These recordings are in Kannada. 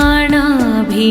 प्राणाभिमानवकुट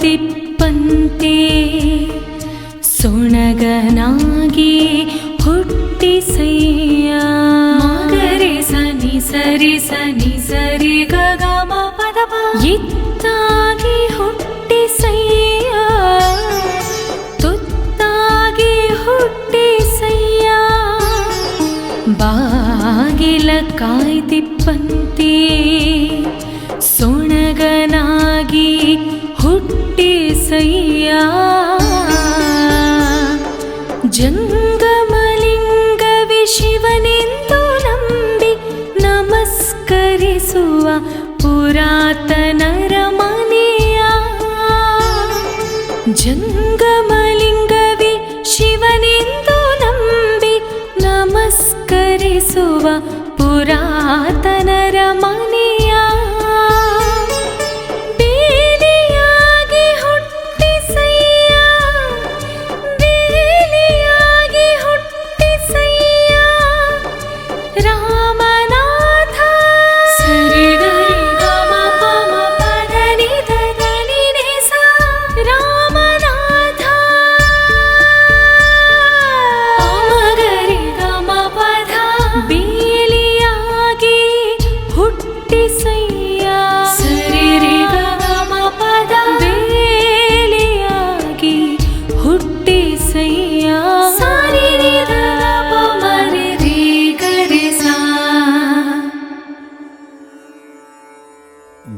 ಕಾಯ್ದಿಪ್ಪಂತೆ ಸೊಣಗನಾಗಿ ಹುಟ್ಟಿಸಯ್ಯ. ಗರಿ ಸನಿ ಸರಿ ಸನಿ ಸರಿ ಗಗಮ ಪದ ಇತ್ತಾಗಿ ಹುಟ್ಟಿಸಯ್ಯ. ತುತ್ತಾಗಿ ಹುಟ್ಟಿಸಯ್ಯ. ಬಾಗಿಲ ಕಾಯ್ದಿಪ್ಪಂತೆ. ಸೊಣಗನಾಗಿ ಹುಟ್ಟಿಸಯ್ಯ ಜಂಗಮಲಿಂಗವಿ ಶಿವನೆಂದು ನಂಬಿ ನಮಸ್ಕರಿಸುವ ಪುರಾತನರ ಮನೆಯ ಜಂಗಮಲಿಂಗವಿ ಶಿವನೆಂದು ನಂಬಿ ನಮಸ್ಕರಿಸುವ ಪುರಾತನರ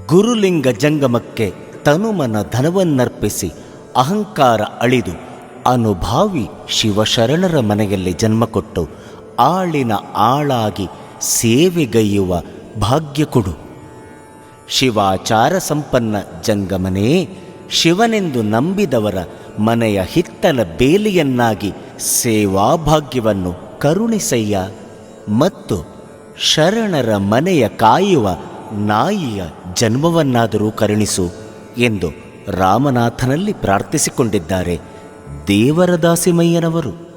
ಗುರುಲಿಂಗ ಜಂಗಮಕ್ಕೆ ತನುಮನ ಧನವನ್ನರ್ಪಿಸಿ ಅಹಂಕಾರ ಅಳಿದು ಅನುಭಾವಿ ಶಿವಶರಣರ ಮನೆಯಲ್ಲಿ ಜನ್ಮ ಕೊಟ್ಟು ಆಳಿನ ಆಳಾಗಿ ಸೇವೆಗೈಯುವ ಭಾಗ್ಯ ಕೊಡು. ಶಿವಾಚಾರ ಸಂಪನ್ನ ಜಂಗಮನೇ, ಶಿವನೆಂದು ನಂಬಿದವರ ಮನೆಯ ಹಿತ್ತಲ ಬೇಲಿಯನ್ನಾಗಿ ಸೇವಾಭಾಗ್ಯವನ್ನು ಕರುಣಿಸಯ್ಯ ಮತ್ತು ಶರಣರ ಮನೆಯ ಕಾಯುವ ನಾಯಿಯ ಜನ್ಮವನ್ನಾದರೂ ಕರುಣಿಸು ಎಂದು ರಾಮನಾಥನಲ್ಲಿ ಪ್ರಾರ್ಥಿಸಿಕೊಂಡಿದ್ದಾರೆ ದೇವರ ದಾಸಿಮಯ್ಯನವರು